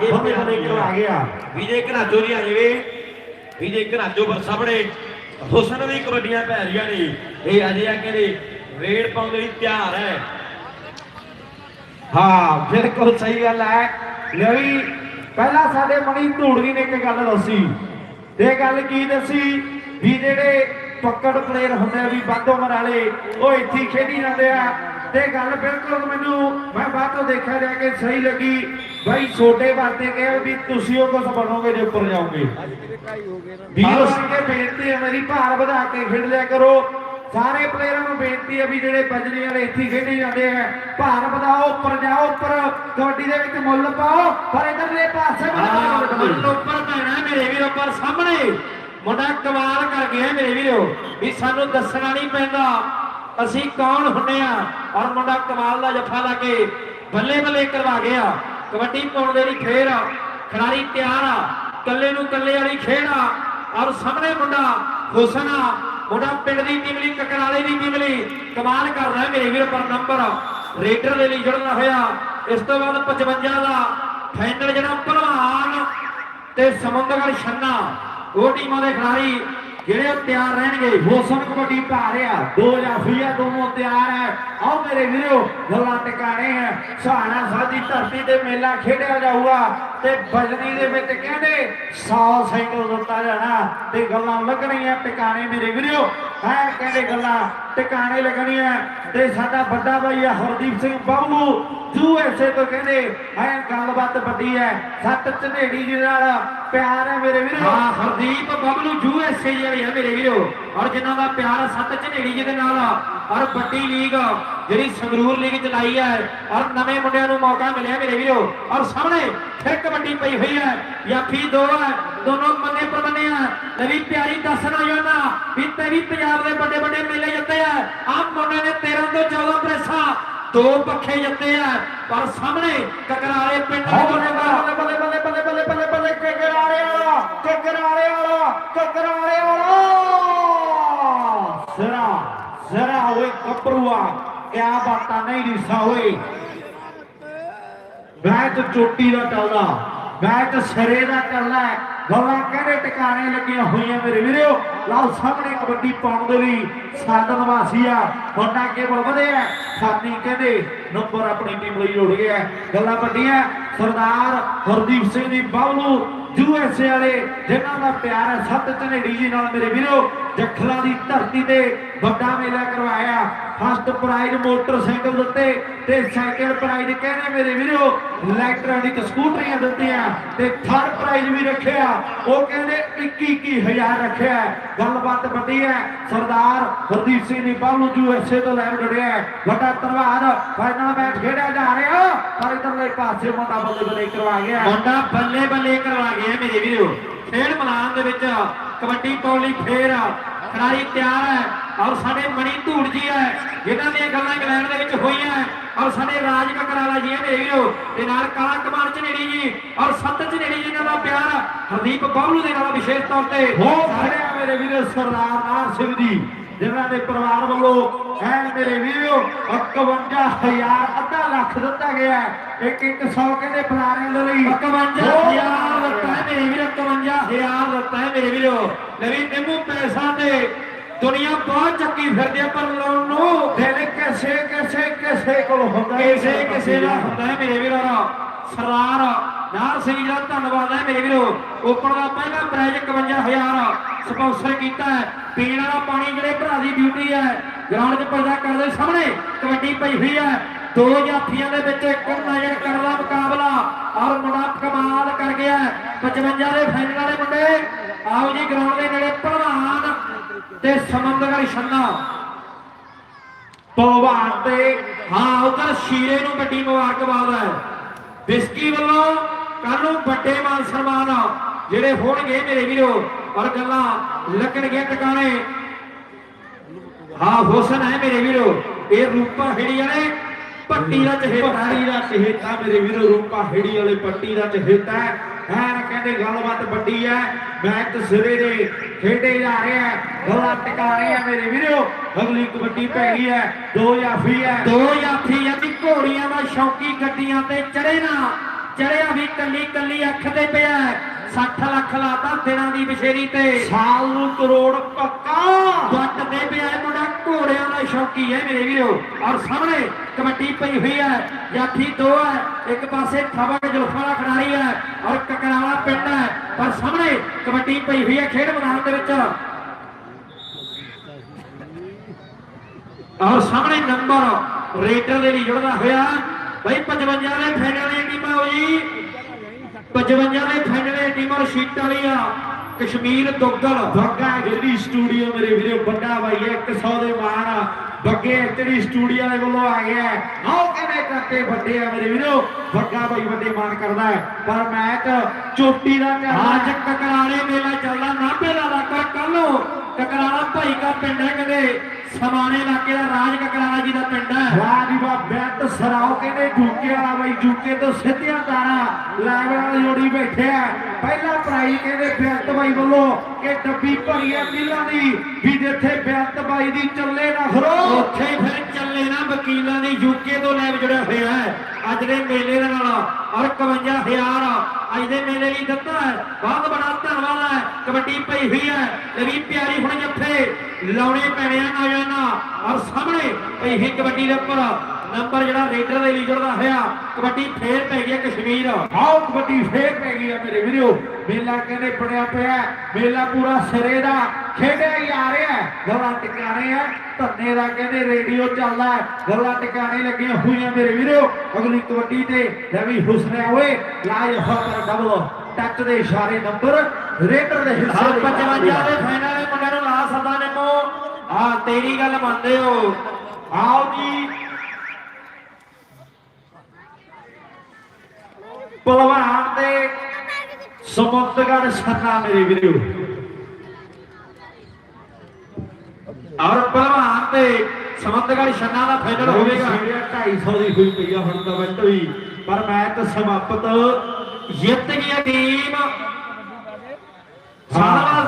ਇਹ ਬੰਦੇ ਬੰਦੇ ਪਿਆਰ ਕਰਵਾ ਗਿਆ। ਵਿਜੇ ਘਨਾਜੋ ਦੀ ਆ ਜਾਵੇ। ਵਿਜੇ ਘਨਾਜੋ ਪਰ ਸਾਹਮਣੇ। ਹੁਸਨ ਵੀ ਕਬੱਡੀਆਂ ਪੈ ਰਹੀਆਂ ਨੇ। ਇਹ ਅਜੇ ਆ ਕਹਿੰਦੇ ਰੇਡ ਪਾਉਣ ਲਈ ਤਿਆਰ ਹੈ। ਹਾਂ ਬਿਲਕੁਲ ਸਹੀ ਗੱਲ ਹੈ। ਲਈ ਪਹਿਲਾਂ ਸਾਡੇ ਮਣੀ ਧੂੜਗੀ ਨੇ ਇੱਕ ਗੱਲ ਦੱਸੀ। ਤੇ ਗੱਲ ਕੀ ਦੱਸੀ? ਵੀ ਜਿਹੜੇ ਪੱਕੜ ਪਲੇਅਰ ਹੁੰਦੇ ਆ ਵੀ ਵੱਧ ਉਮਰ ਵਾਲੇ ਉਹ ਇੱਥੇ ਹੀ ਖੇਡੀ ਜਾਂਦੇ ਆ। ਤੇ ਗੱਲ ਬਿਲਕੁਲ ਮੈਨੂੰ ਮੈਂ ਬਾਅਦ ਤੋਂ ਦੇਖਿਆ ਜਾ ਕੇ ਸਹੀ ਲੱਗੀ। ਬਾਈ ਛੋਟੇ ਵਾਸਤੇ ਕਿਹਾ ਵੀ ਤੁਸੀਂ ਉਹ ਕੁਝ ਬਣੋਗੇ ਜੇ ਉੱਪਰ ਜਾਓਗੇ। ਵੀਰ ਕੇ ਬੇਨਤੀ ਹੈ ਮੇਰੀ ਭਾਰ ਵਧਾ ਕੇ ਖੇਡ ਲਿਆ ਕਰੋ। ਸਾਰੇ ਪਲੇਅਰਾਂ ਨੂੰ ਬੇਨਤੀ ਹੈ ਵੀ ਜਿਹੜੇ ਬਜਰੀ ਵਾਲੇ ਇੱਥੇ ਖੇਡੀ ਜਾਂਦੇ ਆ ਭਾਰ ਵਧਾਓ ਉੱਪਰ ਜਾਓ ਉੱਪਰ ਕਬੱਡੀ ਦੇ ਵਿੱਚ ਮੁੱਲ ਪਾਓ ਪਰ ਇਧਰਲੇ ਪਾਸੇ ਮੁੱਲ ਉੱਪਰ ਪੈਣਾ ਮੇਰੇ ਵੀਰੋ ਪਰ ਸਾਹਮਣੇ। ਮੁੰਡਾ ਕਮਾਲ ਕਰ ਗਿਆ ਮੇਰੇ ਵੀਰੋ। ਵੀ ਸਾਨੂੰ ਦੱਸਣਾ ਨਹੀਂ ਪੈਂਦਾ। ਅਸੀਂ ਕੌਣ ਹੁੰਨੇ ਆ? ਔਰ ਮੁੰਡਾ ਕਮਾਲ ਦਾ ਜੱਫਾ ਲਾ ਕੇ ਬੱਲੇ ਬੱਲੇ ਕਰਵਾ ਗਿਆ। ਕਬੱਡੀ ਪਾਉਣ ਦੇ ਲਈ ਫੇਰ ਖਿਡਾਰੀ ਤਿਆਰ ਆ ਕੱਲੇ ਨੂੰ ਕੱਲੇ ਵਾਲੀ ਖੇਡ ਆ, ਔਰ ਸਾਹਮਣੇ ਮੁੰਡਾ ਹੁਸਨ ਮੁੰਡਾ ਪਿੰਡ ਦੀ ਟੀਮ ਲਈ, ਕਕਰਾਲੇ ਦੀ ਟੀਮ ਲਈ ਕਮਾਲ ਕਰ ਰਿਹਾ ਮੇਰੇ ਵੀਰ, ਪਰ ਨੰਬਰ ਰੇਡਰ ਦੇ ਲਈ ਜੁੜਨਾ ਹੋਇਆ। ਇਸ ਤੋਂ ਬਾਅਦ 55 ਦਾ ਫਾਈਨਲ ਜਿਹੜਾ ਭਲਵਾਨ ਤੇ ਸਮੁੰਦਰਗੜ ਛੰਨਾ, ਉਹ ਟੀਮਾਂ ਦੇ ਖਿਡਾਰੀ ਜਿਹੜੇ ਤਿਆਰ ਰਹਿਣਗੇ, ਮੌਸਮ ਕਬੱਡੀ ਪਾ ਰਿਹਾ ਦੋ ਜਾਫੀਆ ਦੋਨੋਂ ਤਿਆਰ ਹੈ ਆਓ ਮੇਰੇ ਵੀਰੋ, ਗੱਲਾਂ ਟਿਕਾਣੇ ਹੈ ਸਹਾਣਾ ਸਾਡੀ ਧਰਤੀ ਤੇ ਮੇਲਾ ਖੇਡਿਆ ਜਾਊਗਾ ਤੇ ਬਜਰੀ ਦੇ ਵਿੱਚ ਕਹਿੰਦੇ 100 ਸਾਈਕਲ ਦਿੱਤਾ ਜਾਣਾ ਤੇ ਗੱਲਾਂ ਲੱਗਣੀਆਂ ਟਿਕਾਣੇ ਮੇਰੇ ਵੀਰੋ। ਹੈ, ਕਹਿੰਦੇ ਗੱਲਾਂ ਟਿਕਾਣੇ ਲੱਗਣੀਆਂ ਤੇ ਸਾਡਾ ਵੱਡਾ ਭਾਈ ਹੈ ਹਰਦੀਪ ਸਿੰਘ ਬਾਬੂ। ਜੂ ਐਸੇ ਤੋਂ ਕਹਿੰਦੇ ਐ ਗੱਲਬਾਤ ਵੱਡੀ ਹੈ ਸੱਤ ਝਨੇੜੀ ਜੀ ਨਾਲ ਪਿਆਰ ਹੈ ਮੇਰੇ ਵੀਰੋ। ਹਾਂ, Hardeep Bablu U S A ਜਿਹੜੇ ਆ ਮੇਰੇ ਵੀਰੋ। ਔਰ ਜਿਨ੍ਹਾਂ ਦਾ ਪਿਆਰ ਸੱਤ ਝਨੇੜੀ ਜੀ ਦੇ ਨਾਲ ਔਰ ਵੱਡੀ ਲੀਗ ਜਿਹੜੀ ਸੰਗਰੂਰ ਲੀਗ ਚਲਾਈ ਹੈ ਔਰ ਨਵੇਂ ਮੁੰਡਿਆਂ ਨੂੰ ਮੌਕਾ ਮਿਲਿਆ ਮੇਰੇ ਵੀਰੋ। ਔਰ ਸਾਹਮਣੇ ਫਿਰ ਕਬੱਡੀ ਪਈ ਹੋਈ ਹੈ ਯਾਫੀ ਦੋ ਹੈ ਦੋਨੋਂ ਬੰਨੇ ਪਰ ਆ। ਨਵੀ ਪਿਆਰੀ ਦੱਸਣਾ ਯੋਨਾ ਵੀ ਤੇਰੀ ਪੰਜਾਬ ਦੇ ਵੱਡੇ ਵੱਡੇ ਮੇਲੇ ਜਿੱਤੇ ਆ। ਆ ਮੁੰਡੇ ਨੇ 13 ਤੋਂ 14 ਪ੍ਰੈਸਾਂ ਦੋ ਪੱਖੇ ਜਿੱਤੇ ਆ। ਪਰ ਸਾਹਮਣੇ ਕਕਰਾਲੇ ਪਿੰਡ ਦੇ ਬੱਲੇ ਬੱਲੇ ਬੱਲੇ ਬੱਲੇ ਬੱਲੇ ਬੱਲੇ ਬੱਲੇ ਕਕਰਾਲੇ ਵਾਲਾ ਕਕਰਾਲੇ ਵਾਲਾ ਕਕਰਾਲੇ ਵਾਲਾ। ਜ਼ਰਾ ਜ਼ਰਾ ਹੋਏ ਕਪਰੂਆ। ਕਿਆ ਬਾਤਾਂ ਨਹੀਂ ਰਿਸਾ ਹੋਏ। ਬੈਟ ਚੋਟੀ ਦਾ ਟਲਦਾ ਬੈਟ ਸਿਰੇ ਦਾ ਟਲਦਾ ਗੱਲਾਂ ਕਹਿੰਦੇ ਟਿਕਾਣੇ ਲੱਗੀਆਂ ਹੋਈਆਂ ਮੇਰੇ ਵੀਰੋ? ਲਓ ਸਾਹਮਣੇ ਕਬੱਡੀ ਪਾਉਣ ਦੇ ਲਈ ਸਾਧਨ ਵਾਸੀ ਆ। ਮੁੰਡਾ ਕੇਵਲ ਵਧਿਆ। ਸਾਨੀ ਕਹਿੰਦੇ ਨੰਬਰ ਆਪਣੀ ਟੀਮ ਲਈ ਜੁੜ ਗਿਆ ਗੱਲਾਂ ਵੱਡੀਆਂ, ਸਰਦਾਰ ਹਰਦੀਪ ਸਿੰਘ ਦੀ ਬਾਬਲੂ ਯੂਐਸਏ ਵਾਲੇ, ਜਿਨ੍ਹਾਂ ਦਾ ਪਿਆਰ ਹੈ, ਸੱਤ ਝਨੇੜੀ ਜੀ ਨਾਲ ਮੇਰੇ ਵੀਰੋ, ਜੱਖਲਾਂ ਦੀ ਧਰਤੀ ਤੇ ਵੱਡਾ ਮੇਲਾ ਕਰਵਾਇਆ। ਫਸਟ ਪ੍ਰਾਈਜ਼ ਮੋਟਰਸਾਈਕਲ ਦਿੱਤੇ ਤੇ ਸੈਕੰਡ ਪ੍ਰਾਈਜ਼ ਕਹਿੰਦੇ ਮੇਰੇ ਵੀਰੋ ਇਲੈਕਟ੍ਰੋਨਿਕ ਸਕੂਟਰੀਆਂ ਦਿੱਤੀਆਂ ਤੇ ਥਰਡ ਪ੍ਰਾਈਜ਼ ਵੀ ਰੱਖਿਆ। ਉਹ ਕਹਿੰਦੇ 21 21000 ਰੱਖਿਆ ਗੱਲਬਾਤ ਵੱਡੀ ਹੈ, ਸਰਦਾਰ ਹਰਦੀਪ ਸਿੰਘ ਦੀ ਬਾਬਲੂ ਯੂਐਸਏ ਤੋਂ ਲੈਣ ਜੁੜਿਆ ਹੈ। ਵੱਡਾ ਧੰਨਵਾਦ ਫਾਈਨਲ ਮੈਚ ਖੇਡਿਆ ਜਾ ਰਿਹਾ। ਪਰ ਇਧਰਲੇ ਪਾਸੇ ਮੁੰਡਾ ਬੱਲੇ ਬੱਲੇ ਕਰਵਾ ਗਿਆ। ਮੁੰਡਾ ਬੱਲੇ ਬੱਲੇ ਕਰਵਾ ਗਿਆ ਮੇਰੇ ਵੀਰੋ। ਖੇਡ ਮੈਦਾਨ ਦੇ ਵਿੱਚ ਕਬੱਡੀ ਪਾਉਣ ਲਈ ਫੇਰ ਖਿਡਾਰੀ ਤਿਆਰ ਹੈ ਔਰ ਸਾਡੇ ਮਣੀ ਧੂੜ ਜੀ ਹੈ ਜਿਨ੍ਹਾਂ ਦੀਆਂ ਗੱਲਾਂ ਇੰਗਲੈਂਡ ਦੇ ਵਿੱਚ ਹੋਈਆਂ ਔਰ ਸਾਡੇ ਰਾਜ ਕਕਰਾਲਾ ਜੀ ਹੈ ਮੇਰੇ ਵੀਰੋ। ਤੇ ਨਾਲ ਕਾਲਾ ਕਮਾਲ ਝਨੇੜੀ ਜੀ ਔਰ ਸੱਤ ਝਨੇੜੀ ਜੀ ਨਾਲ ਪਿਆਰ ਹਰਦੀਪ ਬਾਬਲੂ ਦੇ ਨਾਲ ਵਿਸ਼ੇਸ਼ ਤੌਰ ਤੇ ਹੋ ਖੜਿਆ ਮੇਰੇ ਵੀਰੋ ਸਰਦਾਰ ਨਾਰ ਸਿੰਘ ਜੀ। ਜਿਨ੍ਹਾਂ ਦੇ ਪਰਿਵਾਰ ਵੱਲੋਂ ਐ ਮੇਰੇ ਵੀਰੋ 51000 ਅੱਧਾ ਲੱਖ ਦਿੱਤਾ ਗਿਆ। ਇੱਕ ਇੱਕ 100 ਕਹਿੰਦੇ ਫਲਾਰਿਆਂ ਦੇ ਲਈ। 51000 ਲੱਤਾ ਹੈ ਮੇਰੇ ਵੀਰੋ 51000 ਲੱਤਾ ਹੈ ਮੇਰੇ ਵੀਰੋ। ਨਵੀਂ ਨਿੰਮੂ ਪੈਸਾ ਤੇ ਦੁਨੀਆ ਬਹੁਤ ਚੱਕੀ ਫਿਰਦੀ ਪਰ ਲਾਉਣ ਨੂੰ ਦਿਲ ਕਿਸੇ ਕਿਸੇ ਕਿਸੇ ਕੋਲ ਹੁੰਦਾ ਕਿਸੇ ਕਿਸੇ ਦਾ ਹੁੰਦਾ ਹੈ ਮੇਰੇ ਵੀਰੋ। ਸਰਦਾਰ ਨਾਰ ਸਿੰਘ ਦਾ ਧੰਨਵਾਦ ਹੈ ਮੇਰੇ ਵੀਰੋ। ਓਪਨ ਦਾ ਪਹਿਲਾ ਪ੍ਰਾਈਜ਼ 51000 ਸਪਾਂਸਰ ਕੀਤਾ ਹੈ। ਪੀਣ ਵਾਲਾ ਪਾਣੀ ਜਿਹੜੇ ਭਰਾ ਦੀ ਡਿਊਟੀ ਹੈ ਗਰਾਊਂਡ 'ਚ ਪੈਦਾ ਕਰਦੇ ਸਾਹਮਣੇ ਕਬੱਡੀ ਪਈ ਹੋਈ ਹੈ। ਦੋ ਜਾਫੀਆਂ ਦੇ ਵਿੱਚ ਇੱਕ ਨਜ਼ਰ ਕਰਨ ਮੁਕਾਬਲਾ। ਔਰ ਮੁੰਡਾ ਕਮਾਲ ਕਰ ਗਿਆ 55 ਦੇ ਫਾਈਨਲ ਵਾਲੇ ਮੁੰਡੇ, ਆਓ ਜੀ ਗਰਾਊਂਡ ਦੇ ਨੇੜੇ ਭਲਵਾਨ ਤੇ ਸਮੁੰਦਰਗੜ ਛੰਨਾ। ਭਲਵਾਨ ਤੇ ਹਾਂ, ਉਧਰ ਸ਼ੀਰੇ ਨੂੰ ਵੱਡੀ ਮੁਬਾਰਕਬਾਦ ਹੈ। ਬਿਸਕੀ ਵੱਲੋਂ ਕੱਲ ਨੂੰ ਵੱਡੇ ਮਾਨ ਸਨਮਾਨ ਜਿਹੜੇ ਹੋਣਗੇ ਮੇਰੇ ਵੀਰੋ ਔਰ ਗੱਲਾਂ ਲੱਗਣਗੀਆਂ ਟਿਕਾਣੇ। ਹਾਂ ਹੁਸਨ ਹੈ ਮੇਰੇ ਵੀਰੋ ਇਹ ਰੂਪਾ ਹਿੜੀ ਵਾਲੇ ਪੱਟੀ ਦਾ ਚਹੇਤਾ ਦਾ ਚਹੇਤਾ ਮੇਰੇ ਵੀਰੋ ਰੂਪਾ ਹੇੜੀ ਵਾਲੇ ਪੱਟੀ ਦਾ ਚਹੇਤਾ ਹੈ। ਐਨ ਕਹਿੰਦੇ ਗੱਲਬਾਤ ਵੱਡੀ ਹੈ। ਮੈਚ ਸਿਰੇ ਦੇ ਖੇਡੇ ਜਾ ਰਿਹਾ ਗੱਲਾਂ ਟਿਕਾਣੇ ਆ ਮੇਰੇ ਵੀਰੋ। ਅਗਲੀ ਕਬੱਡੀ ਪੈ ਗਈ ਹੈ। ਦੋ ਜਾਫੀ ਹੈ। ਦੋ ਜਾਫੀ ਆ ਵੀ ਘੋੜੀਆਂ ਦਾ ਸ਼ੌਕੀ ਗੱਡੀਆਂ ਤੇ ਚੜੇ ਨਾ। ਚੜਿਆ ਵੀ ਕੱਲੀ ਕੱਲੀ ਅੱਖ ਤੇ ਪਿਆ 60 ਲੱਖ ਲਾਤਾ ਦਿਨਾਂ ਦੀ ਬਸ਼ੇਰੀ ਤੇ। ਸਾਲ ਨੂੰ ਕਰੋੜ ਪੱਕਾ। ਜੱਟ ਤੇ ਪਿਆ ਮੁੰਡਾ ਘੋੜਿਆਂ ਦਾ ਸ਼ੌਕੀ ਹੈ ਮੇਰੇ ਵੀਰੋ। ਔਰ ਸਾਹਮਣੇ ਕਬੱਡੀ ਪਈ ਹੋਈ ਹੈ ਜਾਫੀ ਦੋ ਹੈ ਇੱਕ ਪਾਸੇ ਥਾਵਾ ਜੁਲਫਾ ਦਾ ਖਿਡਾਰੀ ਹੈ ਔਰ ਕਕਰਾਲਾ ਪਿੰਡ ਹੈ। ਪਰ ਸਾਹਮਣੇ ਕਬੱਡੀ ਪਈ ਹੋਈ ਹੈ ਖੇਡ ਮੈਦਾਨ ਦੇ ਵਿੱਚ। ਔਰ ਸਾਹਮਣੇ ਨੰਬਰ ਰੇਡਰ ਦੇ ਲਈ ਜੁੜਦਾ ਹੋਇਆ। ਬਈ 55 ਦੇ ਫਾਈਨਲ ਦੀਆਂ ਟੀਮਾਂ ਹੋਈ 55 ਦੇ ਫਾਈਨਲ ਟੀਮਾਂ ਸ਼ੀਟ ਵਾਲੀਆਂ ਕਸ਼ਮੀਰ ਦੁੱਗਲ ਬੱਗਾ ਜਿਹੜੀ ਸਟੂਡੀਓ ਮੇਰੇ ਵੀਰੇ ਵੱਡਾ ਹੈ 100 ਦੇ ਮਾਣ ਬੱਗੇ ਜਿਹੜੀ ਸਟੂਡੀਓ ਦੇ ਵੱਲੋਂ ਆ ਗਿਆ। ਆਓ ਕਿਵੇਂ ਕਰਦੇ ਵੱਡੇ ਆ ਮੇਰੇ ਵੀਰੋ। ਬੱਗਾ ਬਾਈ ਵੱਡੇ ਮਾਣ ਕਰਦਾ ਹੈ। ਪਰ ਮੈਚ ਚੋਟੀ ਦਾ ਅੱਜ ਕਕਰਾਲੇ ਮੇਲਾ ਚੱਲਦਾ। ਨਾਭੇ ਦਾ ਇਲਾਕਾ ਕੱਲ ਕਕਰਾਲਾ ਭਾਈ ਦਾ ਪਿੰਡ ਹੈ ਕਹਿੰਦੇ ਸਮਾਣੇ ਇਲਾਕੇ ਦਾ ਰਾਜ ਕਕਰਾਲਾ ਜੀ ਦਾ ਪਿੰਡ ਹੈ। ਵਾਹ ਜੀ ਵਾਹ ਬੈਟ ਸਰਾਓ ਕਹਿੰਦੇ ਜੂਕੇ ਵਾਲਾ ਬਾਈ ਜੂਕੇ ਤੋਂ ਸਿੱਧੀਆਂ ਤਾਰਾਂ ਲੈਵਲ ਵਾਲੀ ਜੋੜੀ ਬੈਠਿਆ ਪਹਿਲਾ ਪ੍ਰਾਈਜ਼ ਕਹਿੰਦੇ ਬੈਟ ਬਾਈ ਵੱਲੋਂ ਕਿ ਡੱਬੀ ਭਰੀ ਹੈ ਮੀਲਾਂ ਦੀ ਵੀ ਜਿੱਥੇ ਬੈਟ ਬਾਈ ਦੀ ਚੱਲੇ ਨਾ ਖਰੋ ਉੱਥੇ ਫਿਰ ਚੱਲੇ ਨਾ ਵਕੀਲਾਂ ਦੀ ਯੂਕੇ ਤੋਂ ਲੈਬ ਜੁੜਿਆ ਹੋਇਆ ਹੈ। ਅੱਜ ਦੇ ਮੇਲੇ ਦੇ ਨਾਲ ਔਰ 51000 ਅੱਜ ਦੇ ਮੇਲੇ ਲਈ ਦਿੱਤਾ ਹੈ। ਬਹੁਤ ਬੜਾ ਧੰਨਵਾਦ ਹੈ। ਕਬੱਡੀ ਪਈ ਹੋਈ ਹੈ। ਤੇ ਵੀ ਪਿਆਰੀ ਹੁਣ ਜੱਫੇ ਲਾਉਣੇ ਪੈਣੇ ਆ ਨੌਜਵਾਨਾਂ। ਔਰ ਸਾਹਮਣੇ ਪਈ ਹੋਈ ਕਬੱਡੀ ਦੇ ਉੱਪਰ ਨੰਬਰ ਜਿਹੜਾ ਰੇਡਰ ਦੇ ਲਈ ਜੁੜਦਾ ਹੋਇਆ ਕਬੱਡੀ ਫੇਰ ਪੈ ਗਈ ਕਸ਼ਮੀਰ। ਆਓ ਕਬੱਡੀ ਫੇਰ ਪੈ ਗਈ ਆ ਮੇਰੇ ਵੀਰੋ। ਮੇਲਾ ਕਹਿੰਦੇ ਬਣਿਆ ਪਿਆ। ਮੇਲਾ ਪੂਰਾ ਸਿਰੇ ਦਾ ਖੇਡਿਆ ਹੀ ਆ ਰਿਹਾ। ਗੱਲਾਂ ਟਿਕਾਣੇ ਆ ਧੰਨੇ ਦਾ ਕਹਿੰਦੇ ਰੇਡੀਓ ਚੱਲਦਾ। ਗੱਲਾਂ ਟਿਕਾਣੇ ਲੱਗੀਆਂ ਹੋਈਆਂ ਮੇਰੇ ਵੀਰੋ। ਅਗਲੀ ਕਬੱਡੀ ਤੇ ਰਵੀ ਹੁਸਨਿਆ ਹੋਏ ਲਾਜ ਫਾਤਰ ਡਬਲ ਟੱਚ ਦੇ ਇਸ਼ਾਰੇ ਨੰਬਰ ਰੇਡਰ ਦੇ ਹਿੱਸੇ ਆਹ ਦੇ 55 ਦੇ ਫਾਈਨਲ ਦੇ ਮੁੰਡੇ ਨੂੰ ਲਾ ਸਕਦਾ ਨੇ ਮੋ ਆ ਤੇਰੀ ਗੱਲ ਮੰਨਦੇ ਹੋ। ਆਓ ਜੀ। ਪਹਿਲਵਾਨ ਦੇ ਸਮੁੰਦਰਗੜ ਛੰਨਾ ਮੇਰੇ ਵੀਰੋ। ਔਰ ਪਹਿਲਵਾਨ ਤੇ ਸਮੰਦਗੜ ਛੰਨਾ ਦਾ ਫਾਈਨਲ ਹੋਵੇਗਾ। 250 ਦੀ ਹੋਈ ਪਈ ਆ ਹੁਣ ਤਾਂ ਬੈਠ ਹੋਈ ਪਰ ਮੈਚ ਸਮਾਪਤ ਜਿੱਤ ਗਈ ਟੀਮ। ਸਾਰਾ